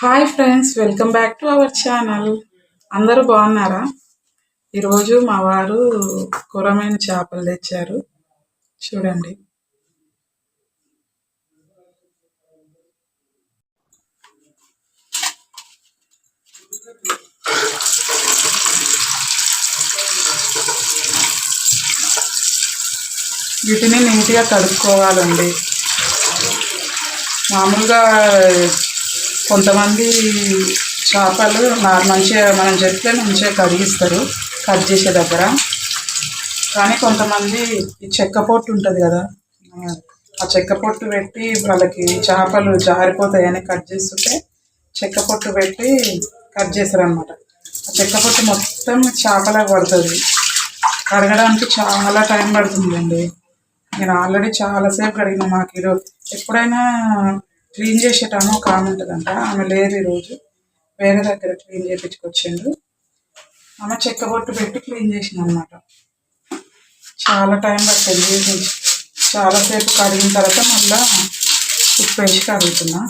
Hi friends welcome back to our channel. అందరూ బాగున్నారా? ఈరోజు మా వారు కూరమైన చేపలు తెచ్చారు. చూడండి. వీటిని నీట్గా కడుక్కోవాలండి. మామూలుగా కొంతమంది చేపలు మంచిగా మనం చెప్తే మంచిగా కరిగిస్తారు కట్ చేసే దగ్గర. కానీ కొంతమంది ఈ చెక్క పొట్టు ఉంటుంది కదా ఆ చెక్క పొట్టు పెట్టి వాళ్ళకి చేపలు జారిపోతాయని కట్ చేస్తుంటే చెక్క పొట్టు పెట్టి కట్ చేస్తారు ఆ చెక్క పొట్టు మొత్తం చేపలకు పడుతుంది. కడగడానికి చాలా టైం పడుతుందండి. నేను ఆల్రెడీ చాలాసేపు కడిగిన మాకు ఈరోజు. ఎప్పుడైనా క్లీన్ చేసేటాను ఒక ఆమె ఉంటుందంట. ఆమె లేరు ఈరోజు వేరే దగ్గర క్లీన్ చేయించుకొచ్చిండు ఆమె చెక్క బొట్టు పెట్టి క్లీన్ చేసింది అనమాట చాలా టైం పట్టింది చాలాసేపు కడిగిన తర్వాత మళ్ళీ ఉప్పు వేసి కడుగుతున్నా.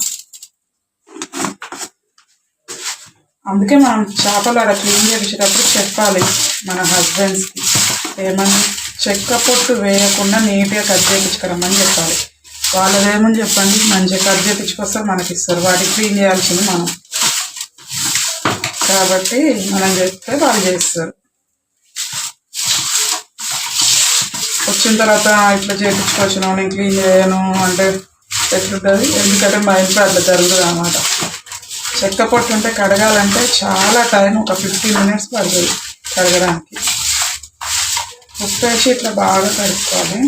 అందుకే మనం చేపలు అలా క్లీన్ చేసేటప్పుడు చెప్పాలి మన హస్బెండ్స్కి. ఏమని చెక్క పొట్టు వేయకుండా నీట్గా కట్ చేయించుకురమ్మని చెప్పాలి. వాళ్ళదేమని చెప్పండి. మంచిగా కట్ చేపించుకొస్తారు మనకి ఇస్తారు. వాటికి క్లీన్ చేయాల్సింది మనం. కాబట్టి మనం చెప్తే వాళ్ళు చేస్తారు. వచ్చిన తర్వాత ఇట్లా చేయించుకొచ్చిన నేను క్లీన్ చేయను అంటే ఎట్లుంటుంది? ఎందుకంటే మా ఇంట్లో అట్లా జరుగుతుంది అన్నమాట. చెక్క పొట్టు ఉంటే కడగాలంటే చాలా టైం ఒక ఫిఫ్టీన్ మినిట్స్ పడుతుంది కడగడానికి. ఉప్పు వేసి ఇట్లా బాగా కడుక్కోవాలి.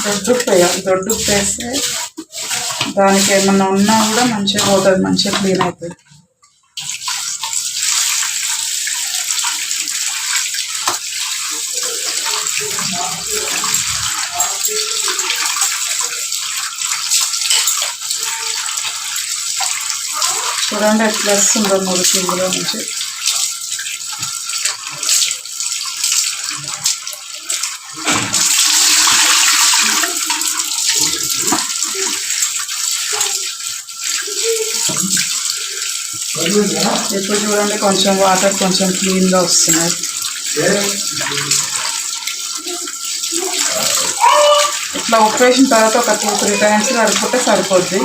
దొడ్డు ఉప్పు వేయాలి దొడ్డు ఉప్పు వేస్తే దానికి ఏమన్నా ఉన్నా కూడా మంచిగా పోతుంది మంచిగా క్లీన్ అవుతుంది చూడండి ఎట్లా వస్తుందో మూడు కిందలో నుంచి ఇప్పుడు చూడండి కొంచెం వాటర్ కొంచెం క్లీన్గా వస్తున్నాయి ఇట్లా ఉప్పేసిన తర్వాత ఒక టూ త్రీ టైమ్స్ కడుక్కుంటే సరిపోద్ది.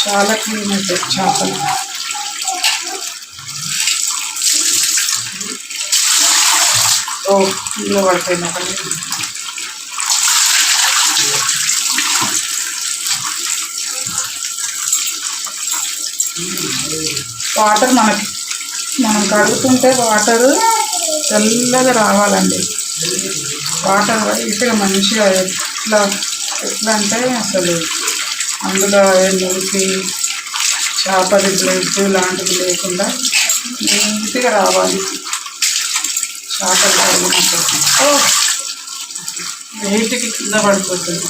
చాలా క్లీన్ అవుతాయి చేపలు. ఓ ఇంట్లో పడిపోయినా వాటర్ మనకి మనం కడుగుతుంటే వాటర్ తెల్లగా రావాలండి. వాటర్ వైట్గా మంచిగా ఎట్లా ఎట్లా అంటే అసలు అందులో మురికి చేపది బ్లడ్ లాంటిది లేకుండా నీట్గా రావాలి. చేపలు కడిగినప్పుడు వెయిట్కి కింద పడిపోతుంది.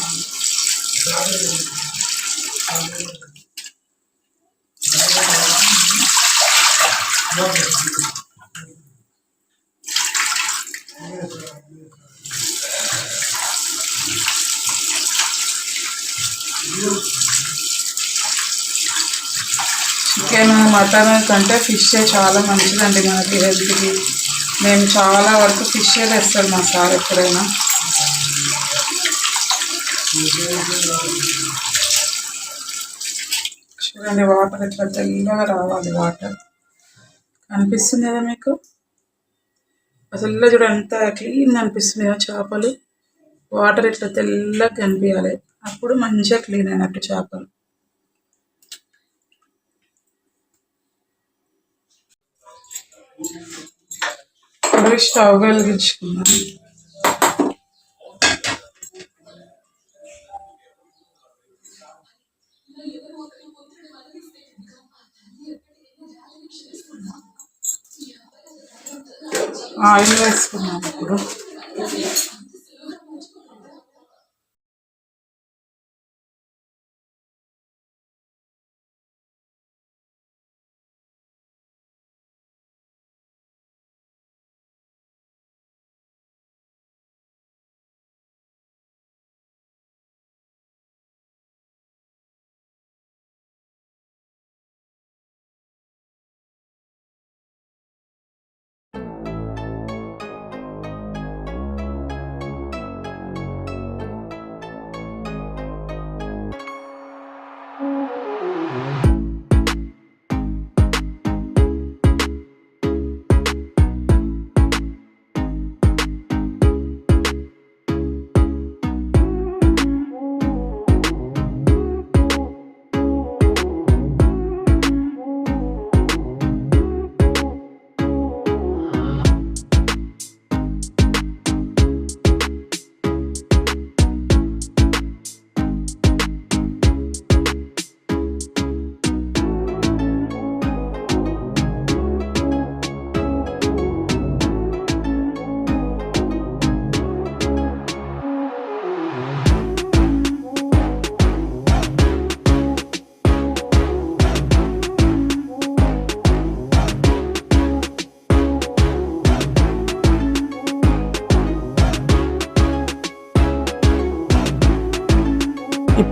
చికెన్ మటన్ కంటే ఫిష్ చాలా మంచిదండి మనకి హెల్త్కి మేము చాలా వరకు ఫిష్ తెస్తారు మా సార్ ఎప్పుడైనా. చూడండి వాటర్ ఇట్లా తెల్లగా రావాలి వాటర్. అనిపిస్తుంది కదా మీకు? అసలు చూడ ఎంత క్లీన్ అనిపిస్తుంది చేపలు. వాటర్ ఇట్లా తెల్లగా కనిపించాలి. అప్పుడు మంచిగా క్లీన్ అయినట్టు చేపలు. స్టవ్ వెలిగించుకున్నాను ఆయిల్ వేసుకున్నాను ఇప్పుడు.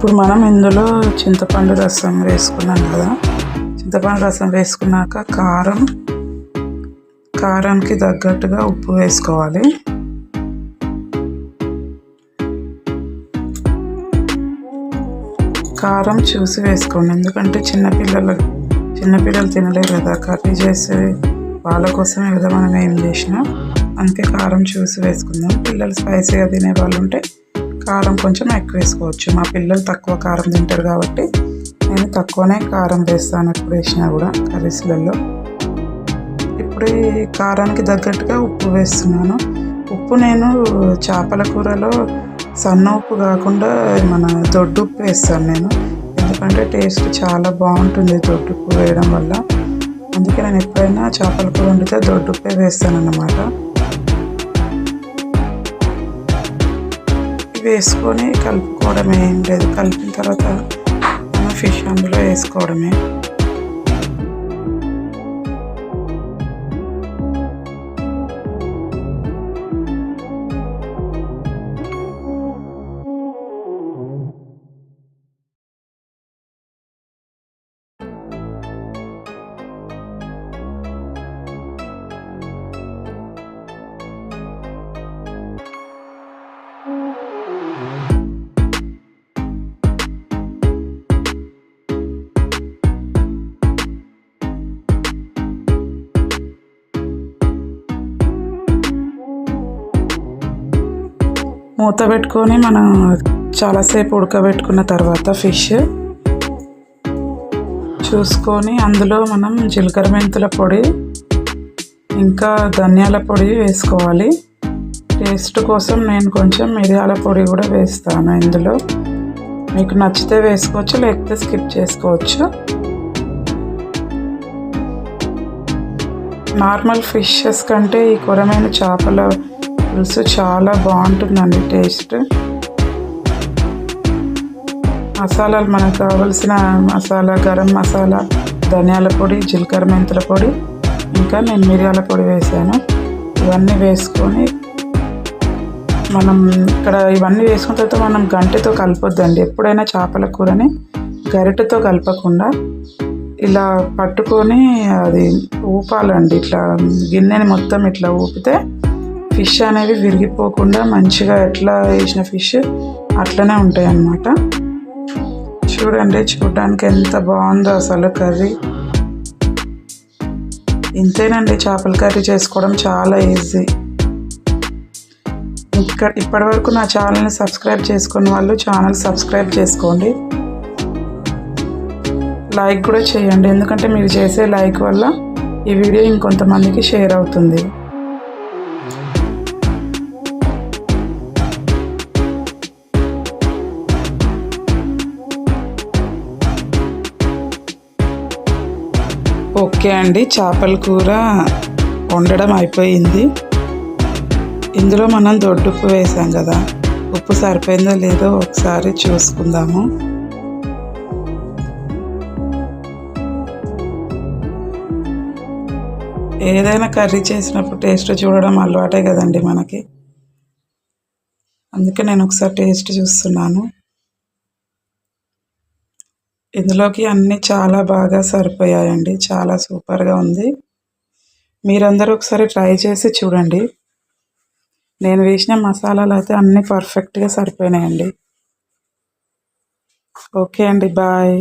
ఇప్పుడు మనం ఇందులో చింతపండు రసం వేసుకున్నాం కదా. చింతపండు రసం వేసుకున్నాక కారం కారానికి తగ్గట్టుగా ఉప్పు వేసుకోవాలి. కారం చూసి వేసుకోండి. ఎందుకంటే చిన్నపిల్లలు చిన్నపిల్లలు తినలేరు కదా. కర్రీ చేసే వాళ్ళ కోసమే కదా మనం ఏం చేసినా. అందుకే కారం చూసి వేసుకుందాం. పిల్లలు స్పైసీగా తినే వాళ్ళు ఉంటే కారం కొంచెం ఎక్కువ వేసుకోవచ్చు. మా పిల్లలు తక్కువ కారం తింటారు కాబట్టి నేను తక్కువనే కారం వేస్తాను ఎప్పుడు వేసినా కూడా కర్రీస్లలో. ఇప్పుడు ఈ కారానికి తగ్గట్టుగా ఉప్పు వేస్తున్నాను. ఉప్పు నేను చేపల కూరలో సన్న ఉప్పు కాకుండా మన దొడ్డు ఉప్పు వేస్తాను నేను. ఎందుకంటే టేస్ట్ చాలా బాగుంటుంది దొడ్డు ఉప్పు వేయడం వల్ల. అందుకే నేను ఎప్పుడైనా చేపల కూర వండితే దొడ్డు ఉప్పే వేస్తాను అన్నమాట వేసుకొని కలుపుకోవడమే ఏం లేదు. కలిపిన తర్వాత ఫిష్ అందులో వేసుకోవడమే. మూత పెట్టుకొని మనం చాలాసేపు ఉడకబెట్టుకున్న తర్వాత ఫిష్ చూసుకొని అందులో మనం జీలకర్ర మెంతుల పొడి ఇంకా ధనియాల పొడి వేసుకోవాలి. టేస్ట్ కోసం నేను కొంచెం మిరియాల పొడి కూడా వేస్తాను ఇందులో. మీకు నచ్చితే వేసుకోవచ్చు లేకపోతే స్కిప్ చేసుకోవచ్చు. నార్మల్ ఫిషెస్ కంటే ఈ కొరమైన చేపల పులుసు చాలా బాగుంటుందండి టేస్ట్ మసాలాలు మనకు కావలసిన మసాలా గరం మసాలా ధనియాల పొడి జీలకర్ర మెంతుల పొడి ఇంకా నేను మిరియాల పొడి వేసాను. ఇవన్నీ వేసుకొని మనం ఇక్కడ ఇవన్నీ వేసుకున్న తర్వాత మనం గంటతో కలపొద్దండి. ఎప్పుడైనా చేపల కూరని గరిటెతో కలపకుండా ఇలా పట్టుకొని అది ఊపాలండి. ఇట్లా గిన్నెని మొత్తం ఇట్లా ఊపితే ఫిష్ అనేవి విరిగిపోకుండా మంచిగా ఎట్లా వేసిన ఫిష్ అట్లనే ఉంటాయి అన్నమాట చూడండి చూడడానికి ఎంత బాగుందో అసలు కర్రీ. ఇంతేనండి చేపల కర్రీ చేసుకోవడం చాలా ఈజీ. ఇక్కడ ఇప్పటివరకు నా ఛానల్ని సబ్స్క్రైబ్ చేసుకున్న వాళ్ళు ఛానల్ సబ్స్క్రైబ్ చేసుకోండి. లైక్ కూడా చేయండి ఎందుకంటే మీరు చేసే లైక్ వల్ల ఈ వీడియో ఇంకొంతమందికి షేర్ అవుతుంది. ఓకే అండి. చేపల కూర వండడం అయిపోయింది. ఇందులో మనం దొడ్డుప్పు వేసాం కదా. ఉప్పు సరిపోయిందో లేదో ఒకసారి చూసుకుందాము. ఏదైనా కర్రీ చేసినప్పుడు టేస్ట్ చూడడం అలవాటే కదండి మనకి. అందుకే నేను ఒకసారి టేస్ట్ చూస్తున్నాను. ఇందులోకి అన్నీ చాలా బాగా సరిపోయాయండి. చాలా సూపర్గా ఉంది. మీరందరూ ఒకసారి ట్రై చేసి చూడండి. నేను వేసిన మసాలాలు అయితే అన్నీ పర్ఫెక్ట్గా సరిపోయినాయండి. ఓకే అండి. బాయ్.